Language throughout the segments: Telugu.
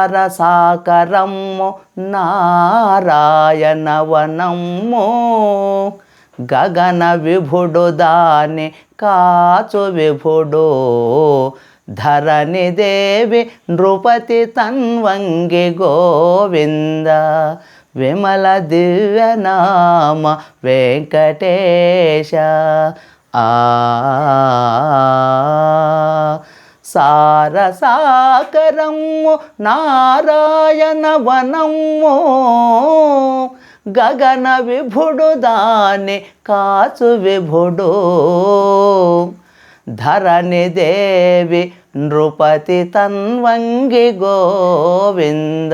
సారసాకరమ్ము నారాయణవనమ్ము. గగన విభుడు దాని కాచు విభుడు. ధరణి దేవి నృపతి తన్వంగి గోవింద. విమల దివ్యనామ వెంకటేశ. ఆ సా నారాయణ వనము గగన విభుడు దాని కాచు విభుడు. ధరణి దేవి నృపతి తన్వంగి గోవింద.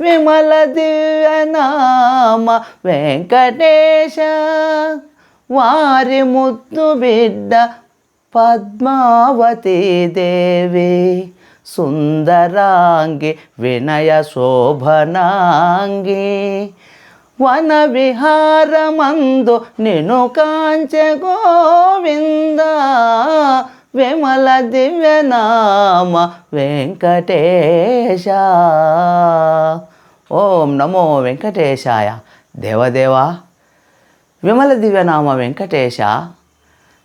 విమల దివ్యనామ వెంకటేశ. వారి ముద్దు బిడ్డ పద్మావతి దేవి సుందరాంగి వినయ శోభనాంగి. వన విహారమందు నిను కాంచె గోవింద విమల దివ్యనామ వెంకటేశ. ఓం నమో వెంకటేశాయ దేవదేవా విమల దివ్యనామ వెంకటేశ.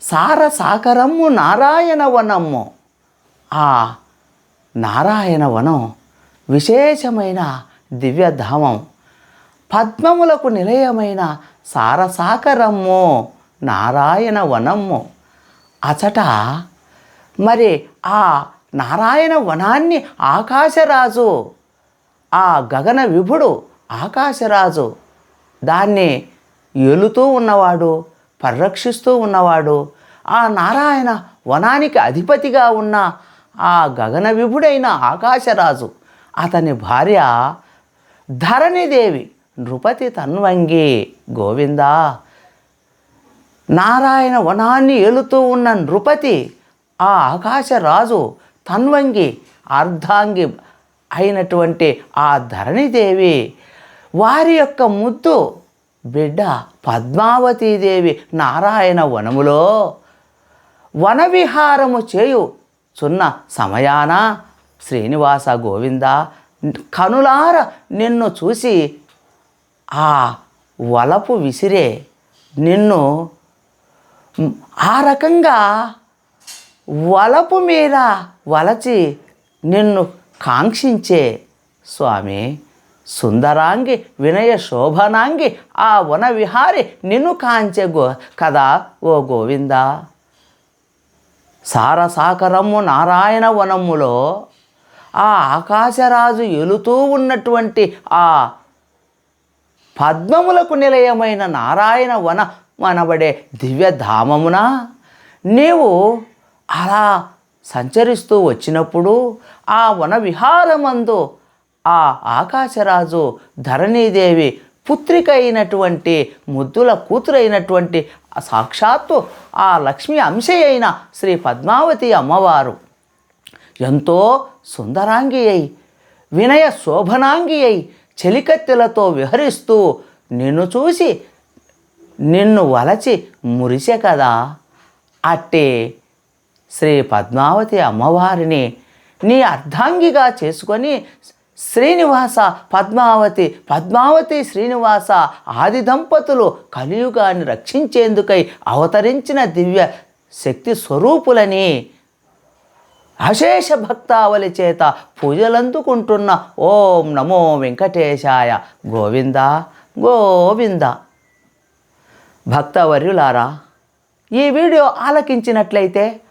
సార సాకరమ్ము నారాయణ వనము. ఆ నారాయణ వనం విశేషమైన దివ్యధామం. పద్మములకు నిలయమైన సారసాకరమ్ము నారాయణ వనము. అచట మరి ఆ నారాయణ వనాన్ని ఆకాశరాజు ఆ గగన విభుడు ఆకాశరాజు దాన్ని ఏలుతూ ఉన్నవాడు. పరిరక్షిస్తూ ఉన్నవాడు ఆ నారాయణ వనానికి అధిపతిగా ఉన్న ఆ గగన విభుడైన ఆకాశరాజు. అతని భార్య ధరణిదేవి నృపతి తన్వంగి గోవిందా నారాయణ వనాన్ని ఏలుతూ ఉన్న నృపతి ఆ ఆకాశరాజు తన్వంగి అర్ధాంగి అయినటువంటి ఆ ధరణిదేవి వారి యొక్క ముద్దు బిడ్డ పద్మావతీదేవి నారాయణ వనములో వనవిహారము చేయు చున్న సమయాన శ్రీనివాస గోవింద కనులార నిన్ను చూసి ఆ వలపు విసిరే నిన్ను ఆ రకంగా వలపు మీద వలచి నిన్ను కాంక్షించే స్వామి. సుందరాంగి వినయ శోభనాంగి ఆ వన విహారి నిన్ను కాంచె గో కదా ఓ గోవింద. సారసాకరము నారాయణ వనములో ఆ ఆకాశరాజు ఎలుతూ ఉన్నటువంటి ఆ పద్మములకు నిలయమైన నారాయణ వన మనబడే దివ్యధామమున నీవు అలా సంచరిస్తూ వచ్చినప్పుడు ఆ వన విహారమందు ఆ ఆకాశరాజు ధరణీదేవి పుత్రిక అయినటువంటి ముద్దుల కూతురైనటువంటి సాక్షాత్తు ఆ లక్ష్మి అంశ అయిన శ్రీ పద్మావతి అమ్మవారు. ఎంతో సుందరాంగి అయి వినయ శోభనాంగి అయి చెలికత్తెలతో విహరిస్తూ నిన్ను చూసి నిన్ను వలచి మురిసే కదా. అట్టే శ్రీ పద్మావతి అమ్మవారిని నీ అర్ధాంగిగా చేసుకొని శ్రీనివాస పద్మావతి. పద్మావతి శ్రీనివాస ఆది దంపతులు కలియుగాన్ని రక్షించేందుకై అవతరించిన దివ్య శక్తి స్వరూపులని అశేష భక్తావలి చేత పూజలందుకుంటున్న ఓం నమో వెంకటేశాయ. గోవింద గోవింద. భక్తవర్యులారా ఈ వీడియో ఆలకించినట్లయితే